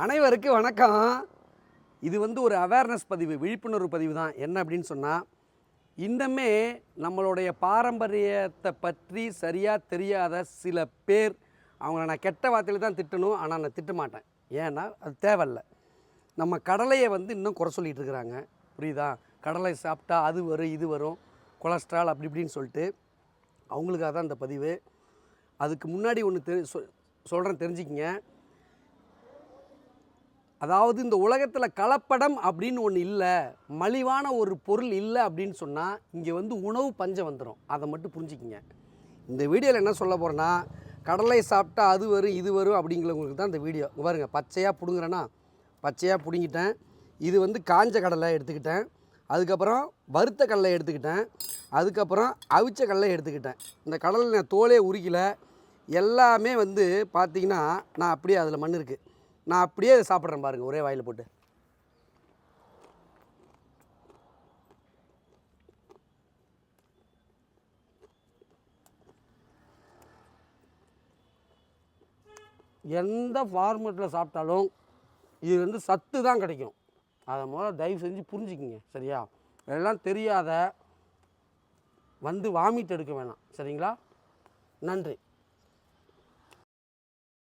அனைவருக்கும் வணக்கம். இது வந்து ஒரு அவேர்னஸ் பதிவு விழிப்புணர்வு பதிவு தான். என்ன அப்படின்னு சொன்னால் இன்னமே நம்மளுடைய பாரம்பரியத்தை பற்றி சரியாக தெரியாத சில பேர் அவங்கள நான் கெட்ட வார்த்தையில் தான் திட்டணும். ஆனால் நான் திட்ட மாட்டேன். ஏன்னா அது தேவையில்ல. நம்ம கடலையை வந்து இன்னும் குறை சொல்லிகிட்டு இருக்கிறாங்க. புரியுதா? கடலை சாப்பிட்டா அது வரும் இது வரும். கொலஸ்ட்ரால் அப்படி இப்படின்னு சொல்லிட்டு அவங்களுக்காக தான் இந்த பதிவு. அதுக்கு முன்னாடி ஒன்று தெரி சொ சொல்கிறேன் தெரிஞ்சுக்கிங்க. அதாவது இந்த உலகத்தில் கலப்படம் அப்படின்னு ஒன்று இல்லை மலிவான ஒரு பொருள் இல்லை அப்படின்னு சொன்னால் இங்கே வந்து உணவு பஞ்சம் வந்துடும் அதை மட்டும் புரிஞ்சுக்கிங்க. இந்த வீடியோவில் என்ன சொல்ல போகிறேன்னா கடலை சாப்பிட்டா அது வரும் இது வரும் அப்படிங்கிறவங்களுக்கு தான் இந்த வீடியோ. இங்க பாருங்க பச்சையாக பிடுங்குறேன்னா பச்சையாக பிடுங்கிட்டேன். இது வந்து காஞ்ச கடலை எடுத்துக்கிட்டேன். அதுக்கப்புறம் வறுத்த கடலை எடுத்துக்கிட்டேன். அதுக்கப்புறம் அவிச்ச கடலை எடுத்துக்கிட்டேன். இந்த கடலை நான் தோலே உரிக்கலை. எல்லாமே வந்து பார்த்தீங்கன்னா நான் அப்படியே அதில் மண் இருக்குது நான் அப்படியே அதை சாப்பிட்றேன் பாருங்கள் ஒரே வாயில் போட்டு. எந்த ஃபார்மேட்டில் சாப்பிட்டாலும் இது வந்து சத்து தான் கிடைக்கும். அதை முதல்ல தயவு செஞ்சு புரிஞ்சுக்கிங்க சரியா? எல்லாம் தெரியாத வந்து வாமிட் எடுக்க வேணாம் சரிங்களா? நன்றி.